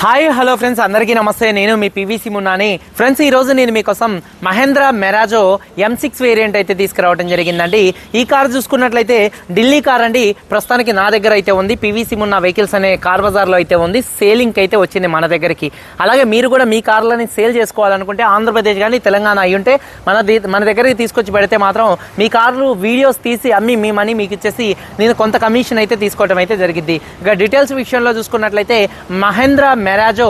Hi hello friends అందరికీ నమస్తే. నేను మీ పీవీసీ మున్నాని ఫ్రెండ్స్ ఈ రోజు నేను మీకోసం Mahindra Marazzo M six variant అయితే తీసుకురావడం జరిగిందండి. ఈ కార్ చూసుకున్నట్లయితే ఢిల్లీ కార్ అండి. ప్రస్తుతానికి నా దగ్గర అయితే ఉంది. పీవీసీ మున్నా వెహికల్స్ అనే కార్ బజార్లో అయితే ఉంది. సేలింగ్ అయితే వచ్చింది మన దగ్గరికి. అలాగే మీరు కూడా మీ కార్లని సేల్ చేసుకోవాలనుకుంటే ఆంధ్రప్రదేశ్ కానీ తెలంగాణ అయి ఉంటే మన మన దగ్గరికి తీసుకొచ్చి పెడితే మాత్రం మీ కార్లు వీడియోస్ తీసి అమ్మి మీ మనీ మీకు ఇచ్చేసి నేను కొంత కమిషన్ అయితే తీసుకోవడం అయితే జరిగింది ఇక డీటెయిల్స్ విషయంలో చూసుకున్నట్లయితే Mahindra Marazzo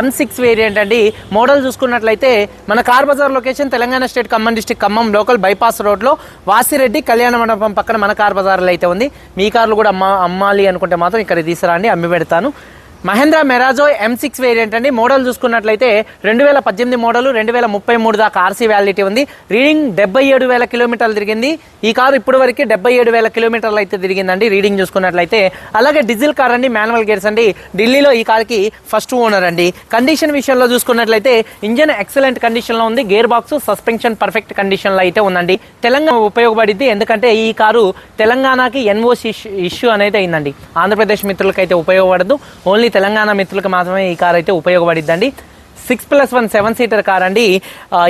M six variant అండి. మోడల్ చూసుకున్నట్లయితే మన car bazaar location Telangana state Khammam district Khammam local bypass రోడ్లో వాసిరెడ్డి కళ్యాణ మండపం పక్కన మన కార్ బజార్లో అయితే ఉంది. మీ కార్లు కూడా అమ్మ అమ్మాలి అనుకుంటే మాత్రం ఇక్కడ తీసుకురండి అమ్మి పెడతాను. Mahindra Marazzo M six variant అండి. మోడల్ చూసుకున్నట్లయితే రెండు వేల పద్దెనిమిది మోడల్ రెండు వేల ముప్పై మూడు దాకా ఆర్సీ వ్యాలిటీ ఉంది. రీడింగ్ డెబ్బై ఏడు వేల కిలోమీటర్లు తిరిగింది. ఈ కారు ఇప్పటి వరకు డెబ్బై ఏడు వేల కిలోమీటర్లు అయితే తిరిగిందండి రీడింగ్ చూసుకున్నట్లయితే. అలాగే డీజిల్ కార్ అండి మాన్యువల్ గేర్స్ అండి. ఢిల్లీలో ఈ కార్కి ఫస్ట్ ఓనర్ అండి. కండిషన్ విషయంలో చూసుకున్నట్లయితే ఇంజన్ ఎక్సలెంట్ కండిషన్లో ఉంది. గేర్ బాక్స్ సస్పెన్షన్ పర్ఫెక్ట్ కండిషన్లో అయితే ఉందండి. తెలంగాణ ఉపయోగపడింది ఎందుకంటే ఈ కారు తెలంగాణకి ఎన్ఓసి ఇష్యూ అనేది అయిందండి. ఆంధ్రప్రదేశ్ మిత్రులకైతే ఉపయోగపడదు. ఓన్లీ తెలంగాణ మిత్రులకు మాత్రమే ఈ కార్ అయితే ఉపయోగపడిద్దండి. Six plus one seven seater car అండి.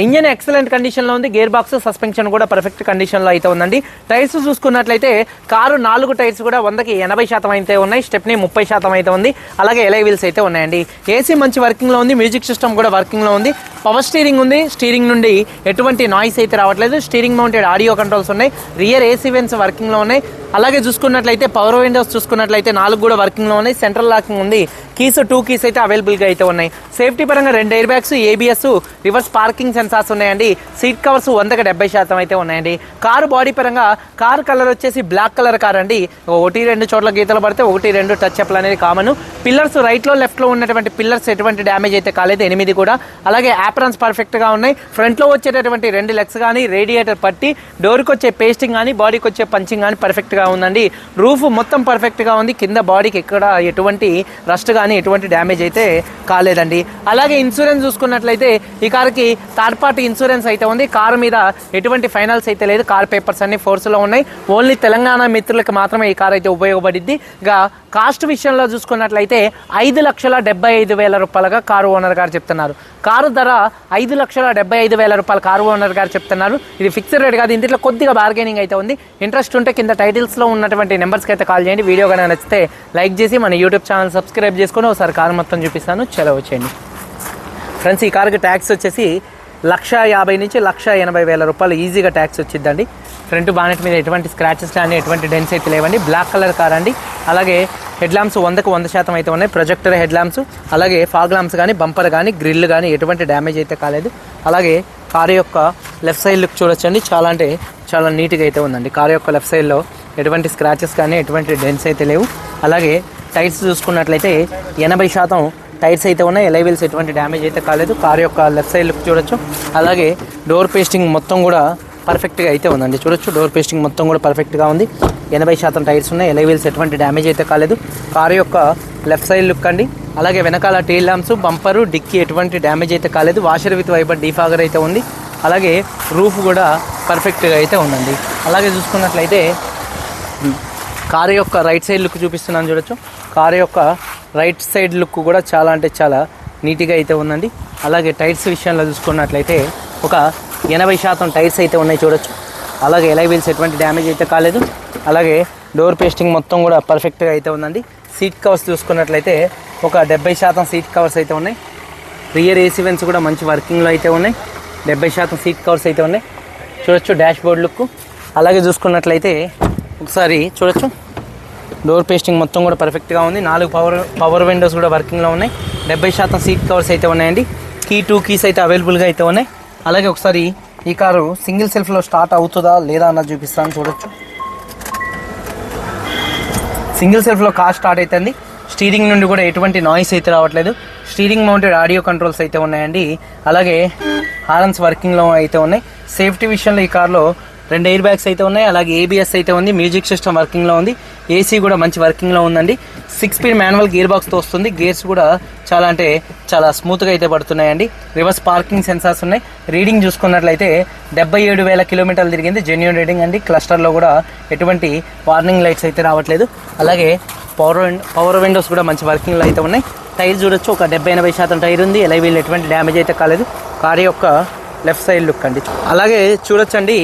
ఇంజన్ ఎక్సలెంట్ కండిషన్లో ఉంది. గేర్ బాక్స్ సస్పెన్షన్ కూడా పర్ఫెక్ట్ కండిషన్లో అయితే ఉందండి. టైర్స్ చూసుకున్నట్లయితే కారు నాలుగు టైర్స్ కూడా వందకి ఎనభై శాతం అయితే ఉన్నాయి. స్టెప్ని ముప్పై శాతం అయితే ఉంది. అలాగే ఎలై వీల్స్ అయితే ఉన్నాయండి. ఏసీ మంచి వర్కింగ్లో ఉంది. మ్యూజిక్ సిస్టమ్ కూడా వర్కింగ్లో ఉంది. పవర్ స్టీరింగ్ ఉంది. స్టీరింగ్ నుండి ఎటువంటి నాయిస్ అయితే రావట్లేదు. స్టీరింగ్ మౌంటెడ్ ఆడియో కంట్రోల్స్ ఉన్నాయి. రియర్ ఏసీ వెన్స్ వర్కింగ్లో ఉన్నాయి. అలాగే చూసుకున్నట్లయితే పవర్ విండోస్ చూసుకున్నట్లయితే నాలుగు కూడా వర్కింగ్లో ఉన్నాయి. సెంట్రల్ లాకింగ్ ఉంది. కీస్ టూ కీస్ అయితే అవైలబుల్గా అయితే ఉన్నాయి. సేఫ్టీ పరంగా రెండు air bags ABS reverse parking sensors ఉన్నాయండి. సీట్ కవర్స్ వందకి డెబ్బై శాతం అయితే ఉన్నాయండి. కారు బాడీ పరంగా కారు కలర్ వచ్చేసి బ్లాక్ కలర్ కార్ అండి. ఒకటి రెండు చోట్ల గీతలు పడితే ఒకటి రెండు టచ్ అప్లు అనేది కామన్ పిల్లర్స్ రైట్లో లెఫ్ట్లో ఉన్నటువంటి పిల్లర్స్ ఎటువంటి డ్యామేజ్ అయితే కాలేదు. ఎనిమిది కూడా. అలాగే యాప్రాన్స్ పర్ఫెక్ట్గా ఉన్నాయి. ఫ్రంట్లో వచ్చేటటువంటి రెండు లెగ్స్ కానీ రేడియేటర్ పట్టి డోర్కి వచ్చే పేస్టింగ్ కానీ బాడీకి వచ్చే పంచింగ్ కానీ పర్ఫెక్ట్గా ఉందండి. రూఫ్ మొత్తం పర్ఫెక్ట్గా ఉంది. కింద బాడీకి ఎక్కడ ఎటువంటి రస్ట్ కానీ ఎటువంటి డ్యామేజ్ అయితే కాలేదండి. అలాగే ఇన్సూరెన్స్ చూసుకున్నట్లయితే ఈ కార్కి థర్డ్ పార్టీ ఇన్సూరెన్స్ అయితే ఉంది. కారు మీద ఎటువంటి ఫైనల్స్ అయితే లేదు. కార్ పేపర్స్ అన్ని ఫోర్స్లో ఉన్నాయి. ఓన్లీ తెలంగాణ మిత్రులకు మాత్రమే ఈ కార్ అయితే ఉపయోగపడింది ఇక కాస్ట్ విషయంలో చూసుకున్నట్లయితే ఐదు లక్షల డెబ్బై ఐదు వేల రూపాయలుగా కారు ఓనర్ గారు చెప్తున్నారు. కారు ధర ఐదు లక్షల డెబ్బై ఐదు వేల రూపాయలు కారు ఓనర్ గారు చెప్తున్నారు. ఇది ఫిక్స్డ్ రేట్ కాదు. ఇందులో కొద్దిగా బార్గెనింగ్ అయితే ఉంది. ఇంట్రెస్ట్ ఉంటే కింద టైటిల్స్లో ఉన్నటువంటి నెంబర్స్కి అయితే కాల్ చేయండి. వీడియో కనుక నచ్చితే లైక్ చేసి మన యూట్యూబ్ ఛానల్ సబ్స్క్రైబ్ చేసుకొని ఒకసారి కారు మొత్తం చూపిస్తాను. చలో వచ్చేయండి ఫ్రెండ్స్ ఈ కార్కి ట్యాక్స్ వచ్చేసి లక్ష యాభై నుంచి లక్ష ఎనభై వేల రూపాయలు ఈజీగా ట్యాక్స్ వచ్చిద్దండి. ఫ్రంట్ బానెట్ మీద ఎటువంటి స్క్రాచెస్ కానీ ఎటువంటి డెన్స్ అయితే లేవండి. బ్లాక్ కలర్ కార్ అండి. అలాగే హెడ్ ల్యాంప్స్ వందకు వంద శాతం అయితే ఉన్నాయి. ప్రొజెక్టర్ హెడ్ ల్యాంప్స్ అలాగే ఫాగ్ ల్యాంప్స్ కానీ బంపర్ కానీ గ్రిల్ కానీ ఎటువంటి డ్యామేజ్ అయితే కాలేదు. అలాగే కారు యొక్క లెఫ్ట్ సైడ్ లుక్ చూడొచ్చండి. చాలా అంటే చాలా నీట్గా అయితే ఉందండి. కారు యొక్క లెఫ్ట్ సైడ్లో ఎటువంటి స్క్రాచెస్ కానీ ఎటువంటి డెన్స్ అయితే లేవు. అలాగే టైర్స్ చూసుకున్నట్లయితే ఎనభై శాతం టైర్స్ అయితే ఉన్నాయి. ఎలైవీల్స్ ఎటువంటి డ్యామేజ్ అయితే కాలేదు. కార్ యొక్క లెఫ్ట్ సైడ్ లుక్ చూడొచ్చు. అలాగే డోర్ పేస్టింగ్ మొత్తం కూడా పర్ఫెక్ట్గా అయితే ఉందండి. చూడొచ్చు డోర్ పేస్టింగ్ మొత్తం కూడా పర్ఫెక్ట్గా ఉంది. ఎనభై శాతం టైర్స్ ఉన్నాయి. ఎలైవీల్స్ ఎటువంటి డ్యామేజ్ అయితే కాలేదు. కారు యొక్క లెఫ్ట్ సైడ్ లుక్ అండి. అలాగే వెనకాల టైల్ ల్యాంప్స్ బంపరు డిక్కీ ఎటువంటి డ్యామేజ్ అయితే కాలేదు. వాషర్ విత్ వైపర్ డీఫాగర్ అయితే ఉంది. అలాగే రూఫ్ కూడా పర్ఫెక్ట్గా అయితే ఉందండి. అలాగే చూసుకున్నట్లయితే కారు యొక్క రైట్ సైడ్ లుక్ చూపిస్తున్నాను చూడొచ్చు. కారు యొక్క రైట్ సైడ్ లుక్ కూడా చాలా అంటే చాలా నీట్గా అయితే ఉందండి. అలాగే టైర్స్ విషయంలో చూసుకున్నట్లయితే ఒక ఎనభై శాతం టైర్స్ అయితే ఉన్నాయి చూడొచ్చు. అలాగే ఎలై వీల్స్ ఎటువంటి డ్యామేజ్ అయితే కాలేదు. అలాగే డోర్ పేస్టింగ్ మొత్తం కూడా పర్ఫెక్ట్గా అయితే ఉందండి. సీట్ కవర్స్ చూసుకున్నట్లయితే ఒక డెబ్బై శాతం సీట్ కవర్స్ అయితే ఉన్నాయి. రియర్ ఏసీ వెన్స్ కూడా మంచి వర్కింగ్లో అయితే ఉన్నాయి. డెబ్బై శాతం సీట్ కవర్స్ అయితే ఉన్నాయి. చూడొచ్చు డాష్ బోర్డ్ లుక్ అలాగే చూసుకున్నట్లయితే ఒకసారి చూడొచ్చు. డోర్ పేస్టింగ్ మొత్తం కూడా పర్ఫెక్ట్గా ఉంది. నాలుగు పవర్ పవర్ విండోస్ కూడా వర్కింగ్లో ఉన్నాయి. డెబ్బై శాతం సీట్ కవర్స్ అయితే ఉన్నాయండి. కీ టూ కీస్ అయితే అవైలబుల్గా అయితే ఉన్నాయి. అలాగే ఒకసారి ఈ కారు సింగిల్ సెల్ఫ్లో స్టార్ట్ అవుతుందా లేదా అన్నది చూపిస్తాను. చూడొచ్చు. సింగిల్ సెల్ఫ్లో కార్ స్టార్ట్ అవుతుంది స్టీరింగ్ నుండి కూడా ఎటువంటి నాయిస్ అయితే రావట్లేదు. స్టీరింగ్ మౌంటెడ్ ఆడియో కంట్రోల్స్ అయితే ఉన్నాయండి. అలాగే హారన్స్ వర్కింగ్లో అయితే ఉన్నాయి. సేఫ్టీ విషయంలో ఈ కార్లో రెండు ఎయిర్ బ్యాగ్స్ అయితే ఉన్నాయి. అలాగే ఏబిఎస్ అయితే ఉంది. మ్యూజిక్ సిస్టమ్ వర్కింగ్లో ఉంది. ఏసీ కూడా మంచి వర్కింగ్లో ఉందండి. సిక్స్ స్పీడ్ మాన్యువల్ గేర్ బాక్స్తో వస్తుంది. గేర్స్ కూడా చాలా అంటే చాలా స్మూత్గా అయితే పడుతున్నాయండి. రివర్స్ పార్కింగ్ సెన్సార్స్ ఉన్నాయి. రీడింగ్ చూసుకున్నట్లయితే డెబ్బై ఏడు వేల కిలోమీటర్లు తిరిగింది. జెన్యున్ రీడింగ్ అండి. క్లస్టర్లో కూడా ఎటువంటి వార్నింగ్ లైట్స్ అయితే రావట్లేదు. అలాగే పవర్ పవర్ విండోస్ కూడా మంచి వర్కింగ్లో అయితే ఉన్నాయి. టైర్ చూడొచ్చు ఒక డెబ్బై ఎనభై శాతం టైర్ ఉంది. ఎలా వీళ్ళు ఎటువంటి డ్యామేజ్ అయితే కాలేదు. కార్ యొక్క లెఫ్ట్ సైడ్ లుక్ అండి. అలాగే చూడొచ్చండి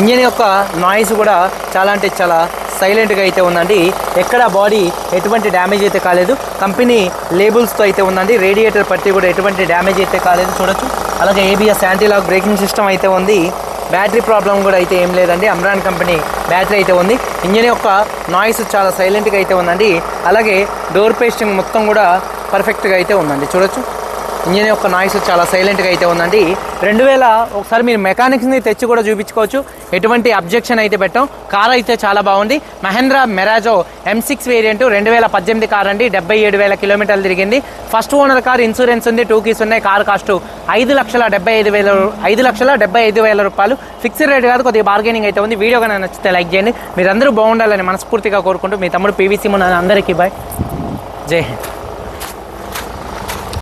ఇంజిన్ యొక్క నాయిస్ కూడా చాలా అంటే చాలా సైలెంట్గా అయితే ఉందండి. ఎక్కడ బాడీ ఎటువంటి డ్యామేజ్ అయితే కాలేదు. కంపెనీ లేబుల్స్తో అయితే ఉందండి. రేడియేటర్ పట్టి కూడా ఎటువంటి డ్యామేజ్ అయితే కాలేదు. చూడొచ్చు. అలాగే ఏబిఎస్ యాంటీలాక్ బ్రేకింగ్ సిస్టమ్ అయితే ఉంది. బ్యాటరీ ప్రాబ్లం కూడా అయితే ఏం లేదండి. అమ్రాన్ కంపెనీ బ్యాటరీ అయితే ఉంది. ఇంజిన్ యొక్క నాయిస్ చాలా సైలెంట్గా అయితే ఉందండి. అలాగే డోర్ పేస్టింగ్ మొత్తం కూడా పర్ఫెక్ట్గా అయితే ఉందండి. చూడొచ్చు. ఇంజిన్ యొక్క నాయిస్ చాలా సైలెంట్గా అయితే ఉందండి. రెండు వేల ఒకసారి మీరు మెకానిక్స్ని తెచ్చి కూడా చూపించుకోవచ్చు. ఎటువంటి అబ్జెక్షన్ అయితే పెట్టాం. కార్ అయితే చాలా బాగుంది. Mahindra Marazzo M six variant రెండు వేల పద్దెనిమిది కార్ అండి. డెబ్బై ఏడు వేల కిలోమీటర్లు తిరిగింది. ఫస్ట్ ఓనర్ కార్ ఇన్సూరెన్స్ ఉంది. టూ కీస్ ఉన్నాయి. కార్ కాస్ట్ ఐదు లక్షల డెబ్బై ఐదు వేల ఐదు లక్షల డెబ్బై ఐదు వేల రూపాయలు. ఫిక్స్డ్ రేట్ కాదు. కొద్దిగా బార్గెనింగ్ అయితే ఉంది. వీడియో కనుక నచ్చితే లైక్ చేయండి. మీరందరూ బాగుండాలని మనస్ఫూర్తిగా కోరుకుంటూ మీ తమ్ముడు పీవీసీ మన అందరికీ బాయ్. జై హింద్.